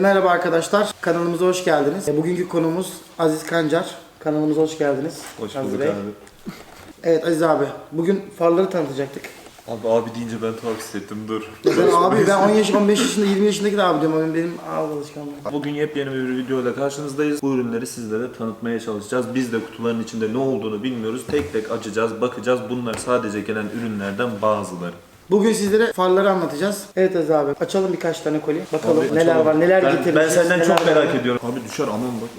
Merhaba arkadaşlar, kanalımıza hoş geldiniz. E, Bugünkü konuğumuz Aziz Kancar. Kanalımıza hoş geldiniz. Hoş Aziz bulduk Bey. abi. Evet Aziz abi, bugün farları tanıtacaktık. Abi abi deyince ben tuhaf hissettim dur. Ben abi ben 10 yaş, 15 yaşında, 20 yaşındaki de abi diyorum. Benim, benim ağız alışkanlığım. Bugün yepyeni bir videoyla karşınızdayız. Bu ürünleri sizlere tanıtmaya çalışacağız. Biz de kutuların içinde ne olduğunu bilmiyoruz. Tek tek açacağız, bakacağız. Bunlar sadece gelen ürünlerden bazıları. Bugün sizlere farları anlatacağız. Evet Aziz abi, açalım birkaç tane koli. Bakalım Abi, neler açalım. var, neler ben, getirmişiz. Ben senden neler çok var. merak ediyorum. Abi düşer aman bak.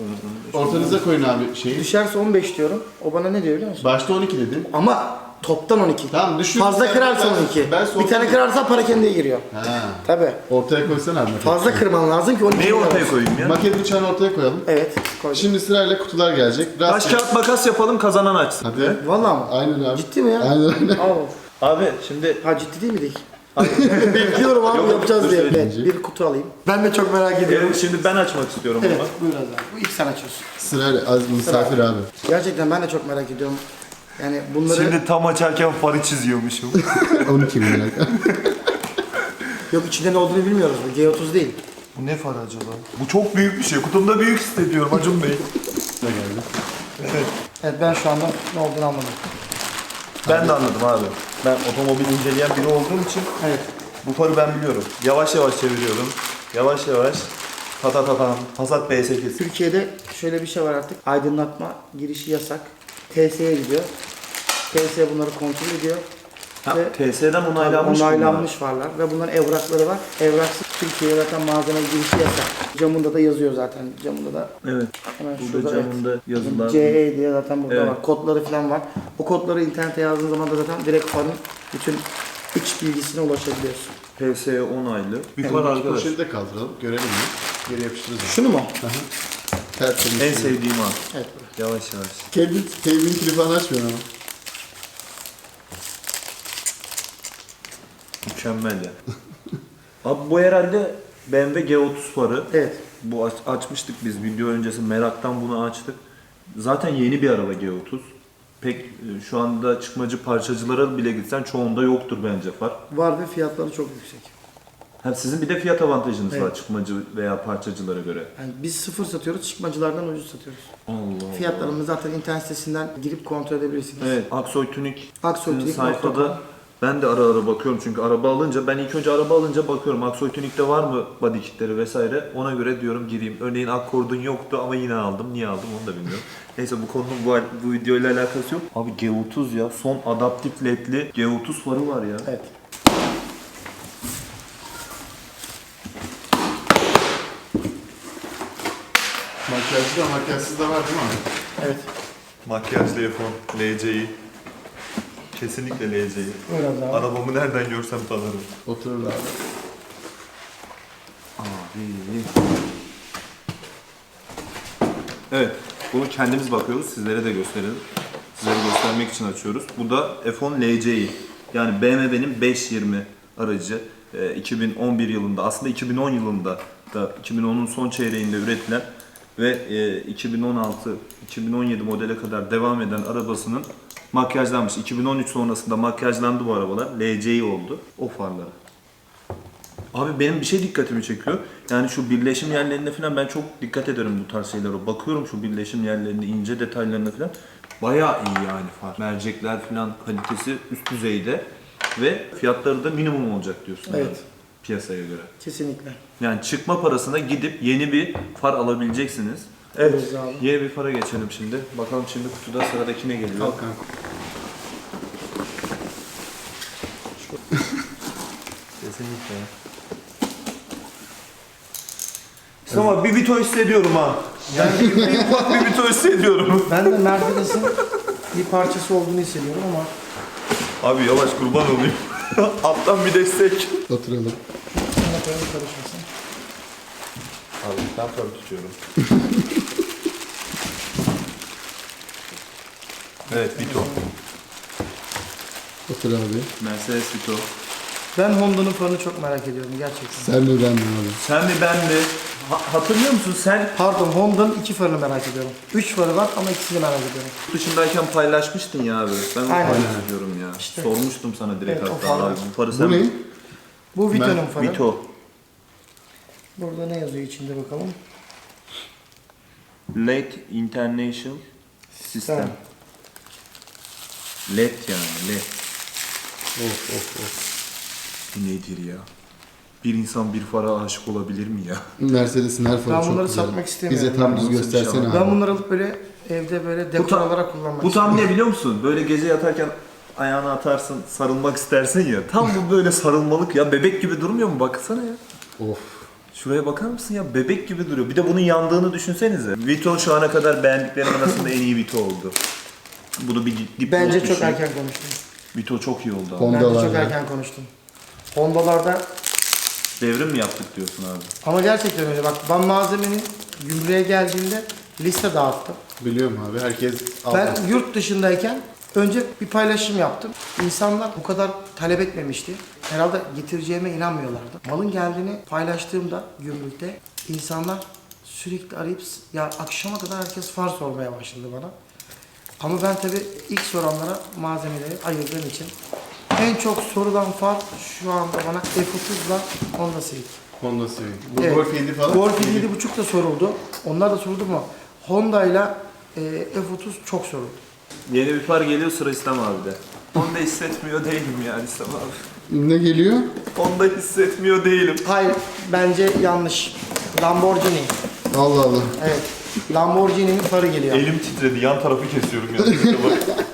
Ortanıza koyun abi şeyi. Düşerse 15 diyorum. O bana ne diyor biliyor musun? Başta 12 dedim. Ama toptan 12. Tamam düşün. Fazla Sen- kırarsan ben- 12. Ben bir tane kırarsan para kendine giriyor. Ha. Tabi. Ortaya koysana abi. Fazla kırman lazım ki 12 Neyi ortaya koyayım ya? Maket bıçağını ortaya koyalım. Evet, koydum. Şimdi sırayla kutular gelecek. Taş Rastgele- kağıt makas yapalım kazanan açsın. Hadi. Valla mı? Aynen abi. Ciddi mi ya? Aynen aynen. Al. Abi şimdi Ha ciddi değil miydik? Bekliyorum abi Yok, yapacağız dur diye. Evet, bir kutu alayım. Ben de çok merak ediyorum. Evet, şimdi ben açmak istiyorum Evet, bunu. buyur Azam. Bu ilk sen açıyorsun. Sırayla az misafir abi. Gerçekten ben de çok merak ediyorum. Yani bunları... Şimdi tam açarken farı çiziyormuşum. 12 bin lira. Yok içinde ne olduğunu bilmiyoruz. Bu G30 değil. Bu ne farı acaba? Bu çok büyük bir şey. Kutumda büyük hissediyorum Acun Bey. Ne geldi? Evet ben şu anda ne olduğunu anladım. Ben de anladım abi. Ben otomobil inceleyen biri olduğum için Evet. bu farı ben biliyorum. Yavaş yavaş çeviriyorum. Yavaş yavaş. Ta ta ta ta. Passat B8. Türkiye'de şöyle bir şey var artık. Aydınlatma girişi yasak. TSE'ye gidiyor. TSE bunları kontrol ediyor. Ha, Ve- TS'den onaylanmış onaylanmış farlar ve bunların evrakları var. Evraksız Türkiye'ye zaten malzeme girişi yasak. Camında da yazıyor zaten. Camında da. Evet. hemen Burada şurada evet. camında yazılar. CE diye zaten burada Evet. var. Kodları falan var. Bu kodları internete yazdığın zaman da zaten direkt farın bütün iç bilgisine ulaşabiliyorsun. PSE onaylı. Bir Evet, far arkadaş. Poşeti de kaldıralım. Görelim mi? Geri yapıştırırız. Şunu mu? Tertemiz. En sevdiğim an. Evet. Yavaş yavaş. Kendi teybin kilifan açmıyor ama. Mükemmel ya. Abi bu herhalde BMW G30 farı. Evet. Bu aç- açmıştık biz video öncesi meraktan bunu açtık. Zaten yeni bir araba G30. Pek e, şu anda çıkmacı parçacılara bile gitsen çoğunda yoktur bence far. Var ve fiyatları çok yüksek. Hem sizin bir de fiyat avantajınız var Evet. çıkmacı veya parçacılara göre. Yani biz sıfır satıyoruz, çıkmacılardan ucuz satıyoruz. Allah. Fiyatlarımızı zaten internet sitesinden girip kontrol edebilirsiniz. Evet, Aksoy Tunik Aksoy sayfada ben de ara ara bakıyorum çünkü araba alınca ben ilk önce araba alınca bakıyorum Aksoy Tunik'te var mı body kitleri vesaire ona göre diyorum gireyim. Örneğin Accord'un yoktu ama yine aldım. Niye aldım onu da bilmiyorum. Neyse bu konunun bu, bu videoyla alakası yok. Abi G30 ya son adaptif ledli G30 farı var ya. Evet. Makyajlı da makyajsız da var değil mi abi? Evet. Makyajlı iPhone, LC'yi. Kesinlikle LC'yi. Arabamı nereden görsem tanırım. Oturur abi. Abi. Evet, bunu kendimiz bakıyoruz. Sizlere de gösterelim. Sizlere göstermek için açıyoruz. Bu da F10 LCI. Yani BMW'nin 520 aracı. Ee, 2011 yılında, aslında 2010 yılında da 2010'un son çeyreğinde üretilen ve e, 2016-2017 modele kadar devam eden arabasının makyajlanmış. 2013 sonrasında makyajlandı bu arabalar. LCI oldu. O farları. Abi benim bir şey dikkatimi çekiyor. Yani şu birleşim yerlerine falan ben çok dikkat ederim bu tarz şeylere. Bakıyorum şu birleşim yerlerine, ince detaylarına falan. Bayağı iyi yani far. Mercekler falan kalitesi üst düzeyde ve fiyatları da minimum olacak diyorsun. Evet. yani piyasaya göre. Kesinlikle. Yani çıkma parasına gidip yeni bir far alabileceksiniz. Evet. Yeni bir fara geçelim şimdi. Bakalım şimdi kutuda sıradaki ne geliyor? Al kanka. Kesinlikle. Ama bir bito hissediyorum ha. Yani bir, bir ufak bir bito hissediyorum. Ben de Mercedes'in bir parçası olduğunu hissediyorum ama Abi yavaş kurban olayım. Alttan bir destek. Oturalım. şuna koyalım karışmasın. Abi ben far tutuyorum. evet bito. Otur abi. Mercedes bito. Ben Honda'nın farını çok merak ediyorum gerçekten. Sen mi ben mi abi? Sen mi ben mi? Ha- hatırlıyor musun sen Pardon Honda'nın iki farını merak ediyorum. Üç farı var ama ikisini merak ediyorum. yurt dışındayken paylaşmıştın ya abi. Ben onu Aynen. paylaşıyorum ya. İşte. Sormuştum sana direkt Evet, o hatta abi. Bu farı sen Bu ne? Bu Vito'nun farı. Vito. Burada ne yazıyor içinde bakalım. LED International System. LED yani LED. Of of of. Bu nedir ya? Bir insan bir fara aşık olabilir mi ya? Mercedes'in her farı Ben çok bunları güzel. satmak istemiyorum Bize tam ya. düz şey göstersene ama? abi. Ben bunları alıp böyle evde böyle dekor tam- olarak kullanmak Bu tam ne biliyor musun? Böyle gece yatarken ayağını atarsın, sarılmak istersin ya. Tam bu böyle sarılmalık ya. Bebek gibi durmuyor mu? Baksana ya. Of. Şuraya bakar mısın ya? Bebek gibi duruyor. Bir de bunun yandığını düşünsenize. Vito şu ana kadar beğendiklerim arasında en iyi Vito oldu. Bunu bir dip Bence çok erken konuştum. Vito çok iyi oldu abi. Bence Hondalar çok ya. erken konuştum. Hondalarda Devrim mi yaptık diyorsun abi? ama gerçekten öyle bak ben malzemenin gümrüğe geldiğinde liste dağıttım. Biliyorum abi herkes Ben aldı. yurt dışındayken önce bir paylaşım yaptım. İnsanlar bu kadar talep etmemişti. Herhalde getireceğime inanmıyorlardı. Malın geldiğini paylaştığımda gümrükte insanlar sürekli arayıp ya akşama kadar herkes far sormaya başladı bana. Ama ben tabi ilk soranlara malzemeleri ayırdığım için en çok sorulan far şu anda bana F30'la Honda Civic. Honda Civic. Bu Evet. Golf 7 falan. Golf 7.5 da soruldu. Onlar da soruldu mu? Honda ile e, F30 çok soruldu. Yeni bir par geliyor sıra İslam abi de. Honda hissetmiyor değilim yani İslam abi. Ne geliyor? Honda hissetmiyor değilim. Hayır, bence yanlış. Lamborghini. Allah Allah. Evet. Lamborghini'nin farı geliyor. Elim titredi yan tarafı kesiyorum ya. Bak.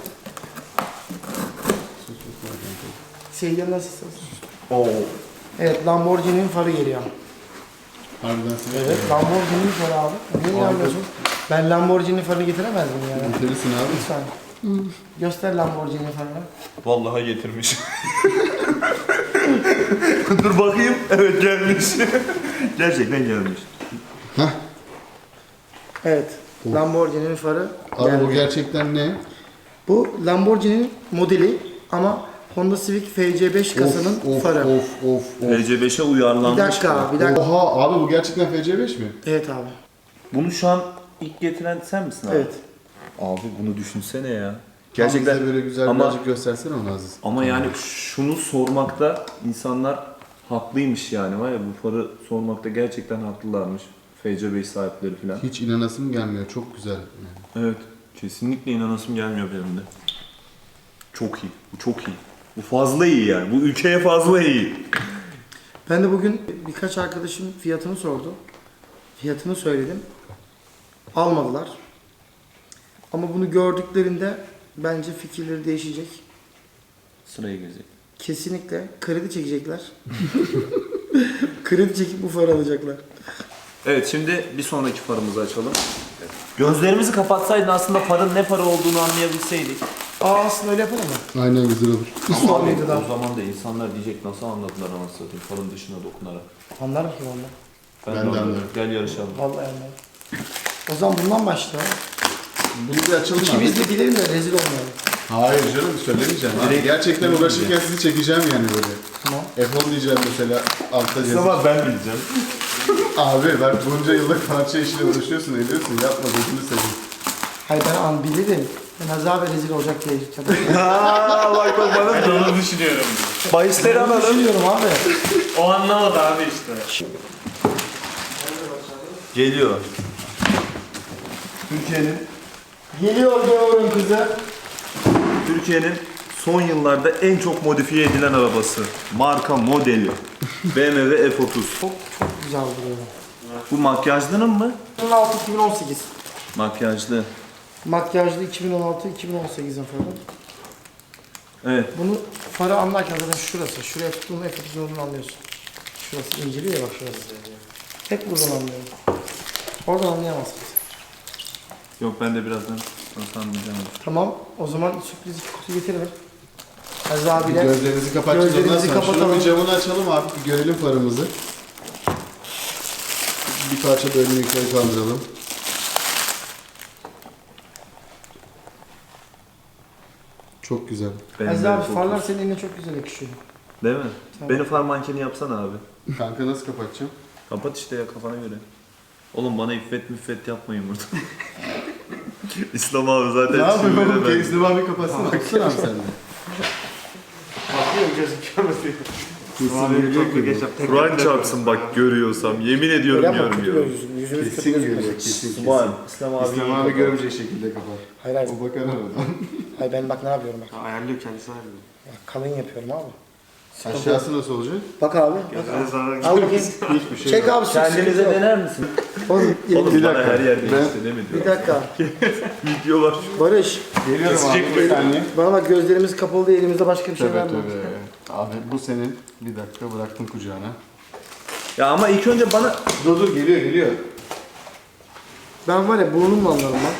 Seyyar nasılsınız? Oo. Evet, Lamborghini'nin farı geliyor. Harbiden. Evet, Lamborghini'nin farı abi. Niye inanmıyorsun? Ben Lamborghini farını getiremez miyim yani? Bitirirsin abi. Lütfen. Göster Lamborghini farını. Vallahi getirmiş. Dur bakayım. Evet gelmiş. Gerçekten gelmiş. Evet. Lamborghini'nin farı Abi geldi. bu gerçekten ne? Bu Lamborghini'nin modeli ama Honda Civic FC5 kasanın of, of, farı. Of of of. FC5'e uyarlanmış. Bir dakika, bu. bir dakika. Oha abi bu gerçekten FC5 mi? Evet abi. Bunu şu an ilk getiren sen misin abi? Evet. Abi bunu düşünsene ya. Gerçekten bize böyle güzel ama birazcık göstersene onu Aziz. ama yani şunu sormakta insanlar haklıymış yani var ya bu farı sormakta gerçekten haklılarmış. FC5 sahipleri falan. Hiç inanasım gelmiyor. Çok güzel. Yani. Evet. Kesinlikle inanasım gelmiyor benim de. Çok iyi. Bu çok iyi. Bu fazla iyi yani. Bu ülkeye fazla iyi. Ben de bugün birkaç arkadaşım fiyatını sordu. Fiyatını söyledim. Almadılar. Ama bunu gördüklerinde bence fikirleri değişecek. Sıraya girecek. Kesinlikle kredi çekecekler. kredi çekip bu farı alacaklar. Evet şimdi bir sonraki farımızı açalım. Gözlerimizi kapatsaydın aslında farın ne para olduğunu anlayabilseydik. Aa aslında öyle yapalım mı? Aynen güzel olur. Ama abi, da. o zaman da insanlar diyecek nasıl anladılar anasını satayım farın dışına dokunarak. Anlarım ki valla. Ben, Ben de anlarım. anlarım. Gel yarışalım. Vallahi anlarım. O zaman bundan başlayalım. Bunu bir açalım abi. İkimiz de bilelim de rezil olmayalım. Hayır canım söylemeyeceğim. Abi. Direkt- Gerçekten uğraşırken sizi çekeceğim yani böyle. Tamam. F10 diyeceğim mesela altta yazı. ben bileceğim. Abi bak bunca yıllık parça işiyle uğraşıyorsun ediyorsun yapma gözünü seveyim. Hayır ben an bilirim. Ben azabı rezil olacak diye tabii. Aaa bak bak bana onu düşünüyorum. Bahisleri alalım. düşünüyorum abi. O anlamadı abi işte. Geliyor. Türkiye'nin Geliyor gavurun kızı. Türkiye'nin son yıllarda en çok modifiye edilen arabası. Marka modeli. BMW F30. Çok çok güzel duruyor. Bu makyajlının mı? 2016 2018. Makyajlı. Makyajlı 2016 2018'in farı. Evet. Bunu farı anlarken zaten şurası. Şuraya tuttuğunda F30 olduğunu anlıyorsun. Şurası inceliyor ya bak şurası. Hep buradan anlıyorum. Oradan anlayamazsınız. Yok ben de birazdan nasıl anlayacağım. Tamam o zaman sürpriz kutu getirelim. Aziz abiyle. Gözlerinizi kapatacağız ondan Gözlerimizi sonra. Şunu kapatalım. bir camını açalım abi bir görelim paramızı. Bir parça önünü yukarı kaldıralım. Çok güzel. Aziz abi F30. farlar senin eline çok güzel yakışıyor. Değil mi? Tamam. Beni far mankeni yapsana abi. Kanka nasıl kapatacağım? Kapat işte ya kafana göre. Oğlum bana iffet müffet yapmayın burada. İslam abi zaten Ne yapayım oğlum? ben- Kendisini abi kapatsana. Baksana abi sen de. Bakıyor gözüküyor mu diyor. Kesin. Kur'an çarpsın bak görüyorsam. Yemin ediyorum Öyle görmüyorum. gözüküyor. Yüzümüz kötü Kesin görüyor, kesin kesin. İslam, İslam abi. İslam abi görmeyecek şekilde kapar. Hayır hayır. O bakar aradan. Hayır ben bak ne yapıyorum bak. Ayarlıyor kendisi ayarlıyor. Kalın yapıyorum abi. Aşağısı nasıl olacak? Bak abi. Al bakayım. Hiçbir şey Çek yok. abi. Kendinize dener misin? Oğlum, Oğlum Bir bana dakika. her yerde Ben- işte mi bir diyor. dakika. Video var. Barış. Geliyorum abi Kesecek bir saniye. Bana bak gözlerimiz kapalı değil elimizde başka bir şey Tabii var mı? tabii. Abi bu senin. Bir dakika bıraktım kucağına. Ya ama ilk önce bana... Dur dur geliyor geliyor. Ben var ya burnumla anlarım lan.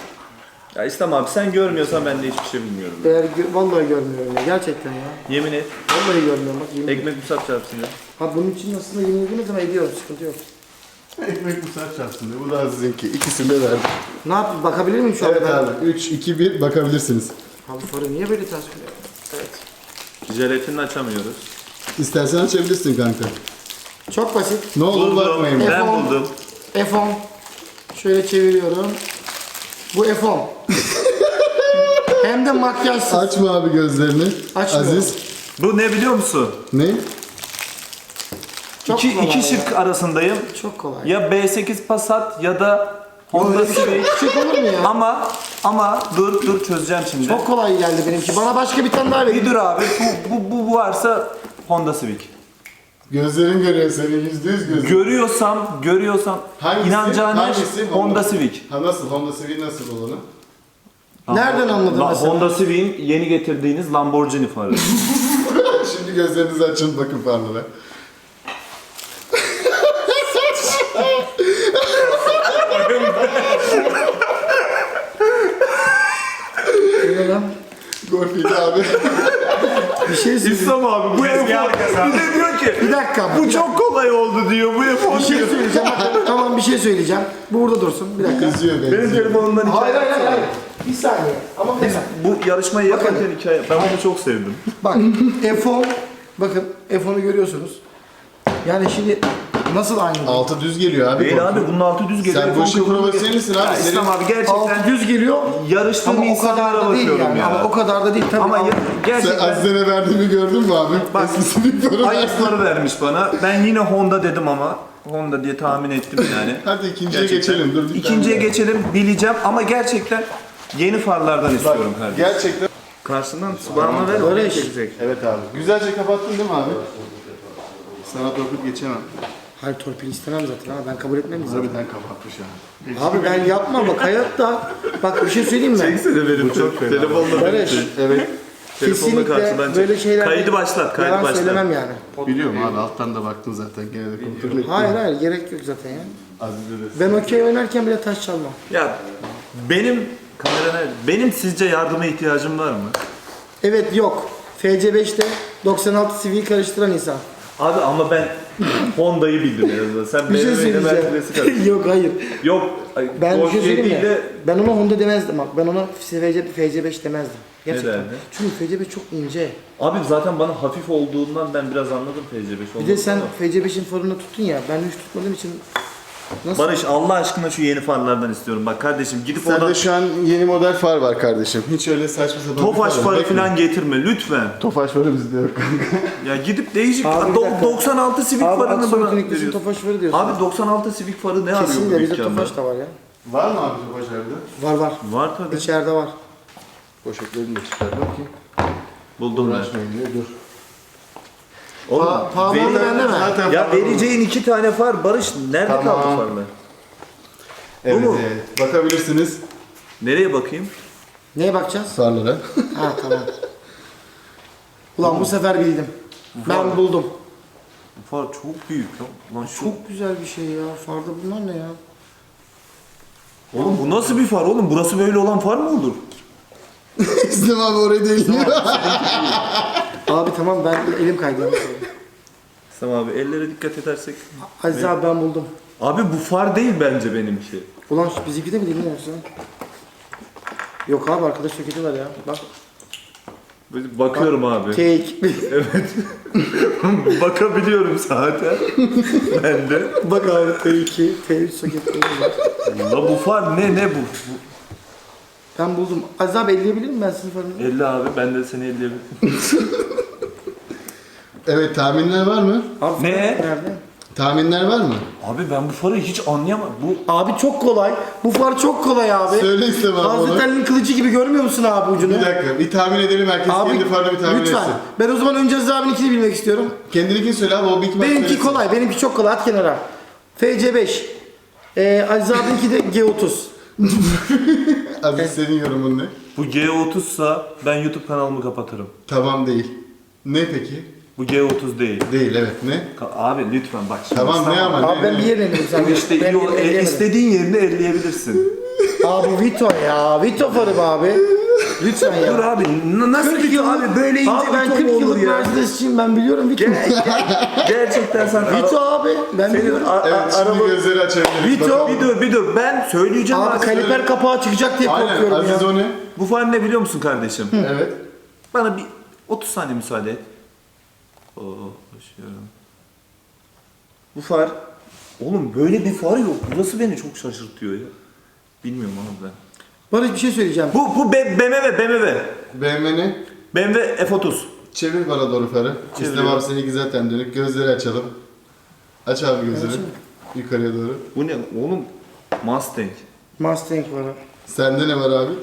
Ya İslam abi sen görmüyorsan ben de hiçbir şey bilmiyorum. Eğer gö- vallahi görmüyorum ya. Gerçekten ya. Yemin et. Vallahi görmüyorum bak yemin Ekmek musat çarpsın ya. Ha bunun için aslında yemin edemez ama ediyorum sıkıntı yok. Ekmek musat çarpsın diye. Bu da sizinki. İkisini de verdim. Ne yapayım bakabilir miyim şu Evet anda? abi. 3, 2, 1 bakabilirsiniz. Abi farı niye böyle ters koyuyor? Evet. Jelatinini açamıyoruz. İstersen açabilirsin kanka. Çok basit. Ne olur Buldum. bakmayın. Ben F10. buldum. F10. Şöyle çeviriyorum. Bu F10. Hem de makyajsız. Açma abi gözlerini. Açmıyorum. Aziz. Bu ne biliyor musun? Ne? Çok iki, kolay iki ya. şık arasındayım. Çok kolay. Ya B8 Passat ya da Honda şey, Civic. küçük olur mu ya? Ama ama dur dur çözeceğim şimdi. Çok kolay geldi benimki. Bana başka bir tane daha Bir verin. dur abi. Bu, bu, bu varsa Honda Civic. Gözlerin görüyor senin yüzde yüz gözün. Görüyorsam, görüyorsam Hangisi? inanacağın her Hangisi? şey Honda Civic. Ha nasıl? Honda Civic nasıl olanı? Nereden anladın La- mesela? Honda Civic'in yeni getirdiğiniz Lamborghini farı. Şimdi gözlerinizi açın bakın farlara. Gorfiydi abi. Bir şey söyleyeyim. İslam abi bu F10 ne diyor ki? Bir dakika. Bu çok kolay oldu diyor. Bu F10 Bir şey diyor. söyleyeceğim. Bakın, tamam bir şey söyleyeceğim. Bu burada dursun. Bir dakika. Benziyor Benim benziyor. telefonumdan Hayır hikaye hayır hayır. hayır. Bir saniye. Ama bir dakika. Bu yarışmayı yaparken hikaye. Ben bunu çok sevdim. Bak F10. Bakın F10'u görüyorsunuz. Yani şimdi nasıl aynı? Altı düz geliyor abi. Değil abi bunun altı düz geliyor. Sen bu işin F10 profesyonelisin abi. Ya Senin- İslam abi gerçekten Altı düz geliyor. yarıştığım Ama o kadar insanlara da değil bakıyorum yani. ya. Ama o kadar da değil tabii. Ama ya- Sen gerçekten Aziz'e verdiğimi gördün mü abi? Bak, Eskisini para aynısını vermiş bana. Ben yine Honda dedim ama Honda diye tahmin ettim yani. Hadi ikinciye Gerçekten. geçelim. Dur bir İkinciye tane geçelim bileceğim ama gerçekten yeni farlardan istiyorum daha. kardeşim. Gerçekten. Karşından bana ver oraya çekecek. Evet abi. Güzelce kapattın değil mi abi? Sana torpil geçemem. Hayır torpil istemem zaten ama ben kabul etmem zaten. Harbiden kapatmış abi. Abi ben yapma bak hayatta. Bak bir şey söyleyeyim mi? Çeksene benim çok fena. Telefonla Barış. Evet. Telefonla Kesinlikle karşıdan çek. böyle şeyler Kaydı başlat, kaydı yalan başlat. söylemem yani. Biliyorum abi alttan da baktın zaten gene de kontrol ettim. Hayır hayır gerek yok zaten ya. Aziz'e de. Ben okey oynarken bile taş çalmam. Ya benim kamera nerede? Benim sizce yardıma ihtiyacım var mı? Evet yok. FC5'te 96 CV'yi karıştıran insan. Abi ama ben Honda'yı bildim en azından. Sen Bir şey Mercedes'i söyleyeceğim. yok hayır. Yok. ay, Ben bir şey Golf söyleyeyim değil mi? de Ben ona Honda demezdim bak. Ben ona FC, FC5 demezdim. Gerçekten. derdin? Çünkü FC5 çok ince. Abi zaten bana hafif olduğundan ben biraz anladım FC5 Bir de sen olduğunu. FC5'in farını tuttun ya. Ben hiç tutmadığım için nasıl? Barış Allah aşkına şu yeni farlardan istiyorum. Bak kardeşim gidip Sende oradan şu an yeni model far var kardeşim. Hiç öyle saçma sapan bir Tofaş yok. farı falan getirme lütfen. Tofaş farı bizde yok. Ya gidip değişik Abi bir Do- dakika. 96 Civic Abi farını Aksoy bana veriyorsun. Tofaş farı diyorsun. Abi 96 Civic farı ne arıyor bu de bizde dükkanda? Tofaş da var ya. var mı abi Tofaş evde? Var var. Var tabii. İçeride var. Poşetlerini de çıkar bakayım. Buldum ben. Uğraşmayın diye dur. Oğlum, Pa pahalı veri- bende mi? Zaten Ya vereceğin iki tane far Barış nerede Tamam. kaldı farlar? Evet, Bu mu? evet. Bakabilirsiniz Nereye bakayım? Neye bakacağız? farlara. ha tamam. Ulan bu sefer bildim. Ben buldum. Bu far çok büyük lan. Lan şu... Çok güzel bir şey ya. Farda bunlar ne ya? Oğlum bu nasıl bir far oğlum? Burası böyle olan far mı olur? İstem abi oraya değil. Abi tamam ben elim kaydı. Tamam abi ellere dikkat edersek. Aziz abi ben buldum. Abi bu far değil bence benimki. Ulan bizimki de mi değil mi yoksa? Yok abi arkadaş soketi var ya. Bak. Böyle Bakıyorum abi. Take. Bakabiliyorum zaten. ben de. Bak abi T2, T3 soketleri var. La bu far ne ne bu? bu? Ben buldum. Aziz abi elleyebilir miyim ben sizin farınızı? 50 abi ben de seni elleyebilirim. Evet tahminler var mı? Abi, Ne? Nerede? Tahminler var mı? Abi ben bu farı hiç anlayamadım. Bu Abi çok kolay. Bu far çok kolay abi. Söyle istemem onu. Hazreti Ali'nin kılıcı gibi görmüyor musun abi ucunu? Bir dakika bir tahmin edelim herkes Abi kendi farklı bir tahmin lütfen. etsin. Ben o zaman önce Aziz abininkini bilmek istiyorum. Kendininkini söyle abi o Big Mac Benimki söylesin. kolay. Benimki çok kolay. At kenara. FC5. Ee, Aziz abinki de G30. Aziz senin yorumun ne? bu G30 sa ben YouTube kanalımı kapatırım. Tamam değil. Ne peki? Bu G30 değil. Değil evet ne? Ka- Abi lütfen bak şimdi. Tamam ne ama Abi ne? ben ne? bir sen. İşte Ben iyi o- e, istediğin yerini elleyebilirsin. Abi Vito ya. Vito farı be abi. Lütfen ya. Dur abi n- nasıl 40 Vito yıllık- abi böyle ince Abi ben Vito 40 mu olur yıllık ya? Mercedes'çiyim ben biliyorum Vito. Gerçekten sen Vito abi ben Senin biliyorum. a- a- Evet şimdi araba... gözleri açabiliriz. Vito. Bakalım. Bir dur bir dur ben söyleyeceğim Abi abi. kaliper kapağı çıkacak diye Aynen korkuyorum Aziz ya. o ne? Bu far ne biliyor musun kardeşim? Evet. Bana bir 30 saniye müsaade et. Oo, başlıyorum. Bu far, oğlum böyle bir far yok. Burası beni çok şaşırtıyor ya. Bilmiyorum abi ben. Barış bir şey söyleyeceğim. Bu, bu B- BMW, BMW. BMW ne? BMW F30. Çevir bana doğru. İstem Çeviriyorum. abi seninki zaten dönük. Gözleri açalım. Aç abi gözleri. Yukarıya doğru. Bu ne oğlum? Mustang. Mustang var abi. Sende ne var abi?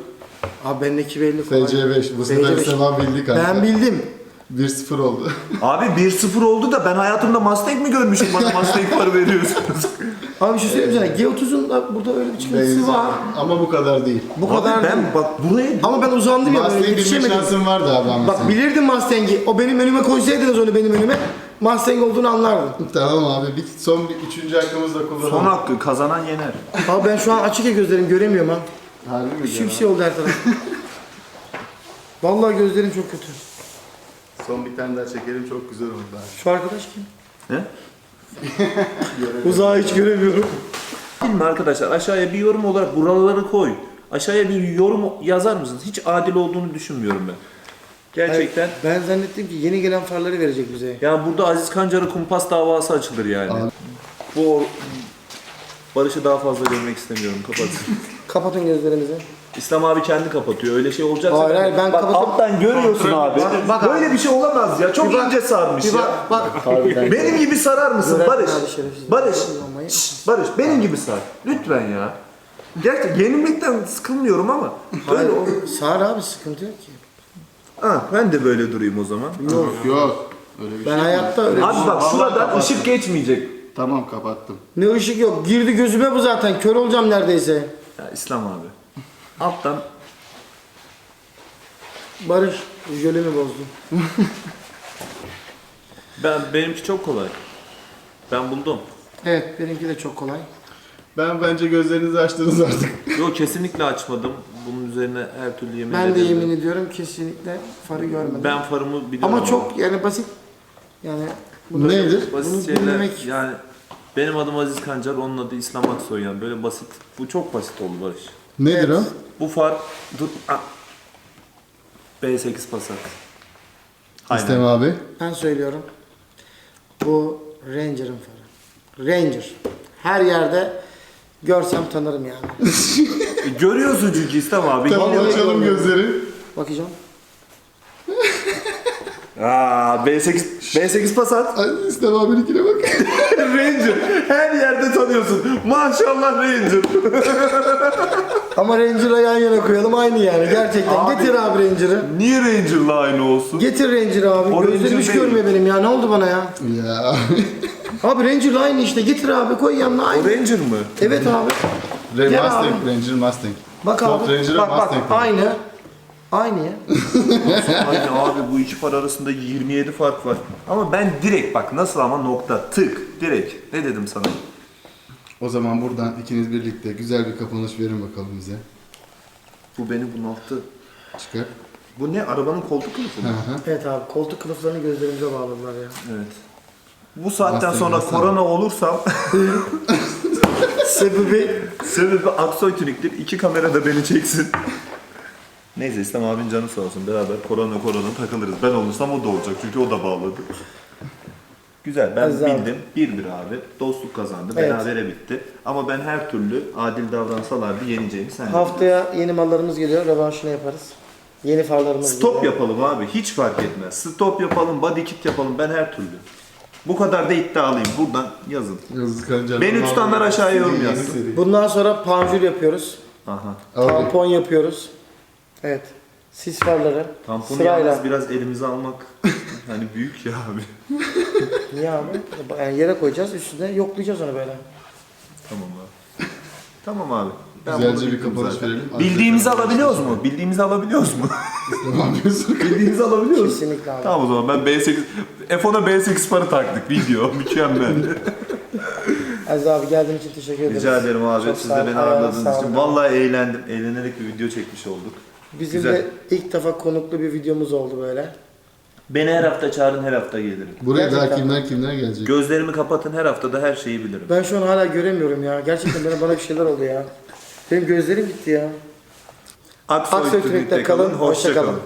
Abi bendeki belli kolay. FC5. Bu sefer FC5. Sema bildi kanka. Ben bildim. 1-0 oldu. Abi 1-0 oldu da ben hayatımda Mustang mi görmüşüm bana Mustang farı veriyorsunuz? Abi bir şey söyleyeyim sana. G30'un da burada öyle bir çıkıntısı Benziyor. var. Ama bu kadar değil. Bu Abi kadar ben değil. bak buraya Ama ben uzandım ya böyle Mustang bilme yetişemedim. şansın vardı abi ama Bak senin. bilirdim Mustang'i. O benim önüme koysaydınız onu benim önüme. Mustang olduğunu anlardım. Tamam abi. Bir, son bir üçüncü hakkımızı da kullanalım. son hakkı kazanan yener. Abi ben şu an açık ya gözlerim göremiyorum ha. Harbi mi? Bir şey, bir diyorsun? şey oldu her taraf. Vallahi gözlerim çok kötü. Son bir tane daha çekelim. Çok güzel oldu abi. Şu arkadaş kim? Ne? Uzağı hiç göremiyorum. Bilmiyorum arkadaşlar aşağıya bir yorum olarak buraları koy. Aşağıya bir yorum yazar mısınız? Hiç adil olduğunu düşünmüyorum ben. Gerçekten. Ben zannettim ki yeni gelen farları verecek bize. Yani burada Aziz Kancar'a kumpas davası açılır yani. Abi. Bu Barış'ı daha fazla görmek istemiyorum. Kapat. Kapatın gözlerimizi. İslam abi kendi kapatıyor. Öyle şey olacaksa. Hayır, hayır, ben bak, kapatıp- alttan görüyorsun abi. Bak, bak Böyle bir şey olamaz ya. Çok Bir bak, ince sarmış Bir ya. bak bak. Benim gibi sarar mısın Öğretmen Barış? abi şerefsiz. Barış. Olmayı. Şşş, Barış benim gibi sar. Lütfen ya. Gerçekten yenilmekten sıkılmıyorum ama. Hayır Böyle o sağır abi sıkıntı yok ki. Ha, ben de böyle durayım o zaman. Yok yok. Öyle bir Ben şey hayatta öyle Abi şey. bak şuradan ışık geçmeyecek. Tamam kapattım. Ne ışık yok. Girdi gözüme bu zaten. Kör olacağım neredeyse. Ya İslam abi. Alttan Barış jölemi bozdu. ben benimki çok kolay. Ben buldum. Evet benimki de çok kolay. Ben bence gözlerinizi açtınız artık. Yok kesinlikle açmadım. Bunun üzerine her türlü yemin Ben de ederim. yemin ediyorum kesinlikle farı görmedim. Ben farımı biliyorum Ama çok yani basit. Yani Bu nedir? basit Bunu şeyler dinlemek- yani benim adım Aziz Kancar, onun adı İslam Aksoy yani böyle basit. Bu çok basit oldu Barış. Nedir Evet. o? Bu far dur ah. B8 Passat. İstem abi. ben söylüyorum. Bu Ranger'ın farı. Ranger. Her yerde görsem tanırım yani. E, görüyorsun çünkü İslam abi. Tamam açalım gözleri. Bakacağım. Aa B8 B8 Passat. Ay, İstem abininkine bak. Ranger. Her yerde tanıyorsun. Maşallah Ranger. Ama Ranger'la yan yana koyalım aynı yani gerçekten. Abi- Getir abi Ranger'ı. Niye Ranger'la aynı olsun? Getir Ranger'ı abi. O Gözlerim Ranger hiç değil. görmüyor benim ya. Ne oldu bana ya? ya. Abi Ranger'la aynı işte. Getir abi koy yanına O aynı. Ranger mı? Evet abi. Gel Mustang, abi. Ranger Mustang. Bak Ford abi. Ranger'a bak bak Mustang. aynı. Aynı ya. Aynı abi bu iki par arasında 27 fark var. Ama ben direkt bak nasıl ama nokta tık direkt. Ne dedim sana? O zaman buradan ikiniz birlikte güzel bir kapanış verin bakalım bize. Bu beni bunalttı. Çıkar. Bu ne? Arabanın koltuk kılıfı mı? Evet abi koltuk kılıflarını gözlerimize bağladılar ya. Evet. Bu saatten Mustang, sonra Mustang. korona olursam Sebebi sebebi Aksoy Tünik'tir. İki kamera da beni çeksin. Neyse İslam abinin canı sağ olsun. Beraber korona korona takılırız. Ben olursam o da olacak çünkü o da bağladı. Güzel ben Aziz abi. bildim. 1-1 abi. Dostluk kazandı. Evet. Berabere bitti. Ama ben her türlü adil davransalardı yeneceğimi sen haftaya yeni mallarımız geliyor. Rövanşını yaparız. Yeni farlarımız Stop geliyor. yapalım abi. Hiç fark etmez. Stop yapalım, body kit yapalım. Ben her türlü. Bu kadar da iddialıyım. Buradan yazın. Yazık kanca. Beni tutanlar aşağıya yorum yazsın. Bundan sonra panjur yapıyoruz. Aha. Tampon yapıyoruz. Evet. Sis farları. Tamponu Sırayla. yalnız biraz elimize almak hani büyük ya abi. Niye abi? Yani yere koyacağız üstüne yoklayacağız onu böyle. Tamam abi. Tamam abi. Ben Güzelce bunu bir bildim kapanış verelim. Bildiğimizi alabiliyoruz mu? Bildiğimizi alabiliyoruz mu? Ne yapıyorsun? Bildiğimizi alabiliyoruz. Kesinlikle abi. Tamam o zaman ben B8 F10'a B8 farı taktık video mükemmel. Aziz abi geldiğin için teşekkür ederiz. Rica ederim abi Çok siz sağ de beni ayağına ağırladığınız sağlık. için. Vallahi eğlendim. Eğlenerek bir video çekmiş olduk. Bizim Güzel. de ilk defa konuklu bir videomuz oldu böyle. Beni her hafta çağırın her hafta gelirim. Buraya daha Gerçekten. kimler kimler gelecek? Gözlerimi kapatın her hafta da her şeyi bilirim. Ben şu an hala göremiyorum ya. Gerçekten bana, bana bir şeyler oldu ya. Benim gözlerim gitti ya. Aksoy Aksoy Tübük'te kalın, kalın, hoşça hoşça kalın. kalın.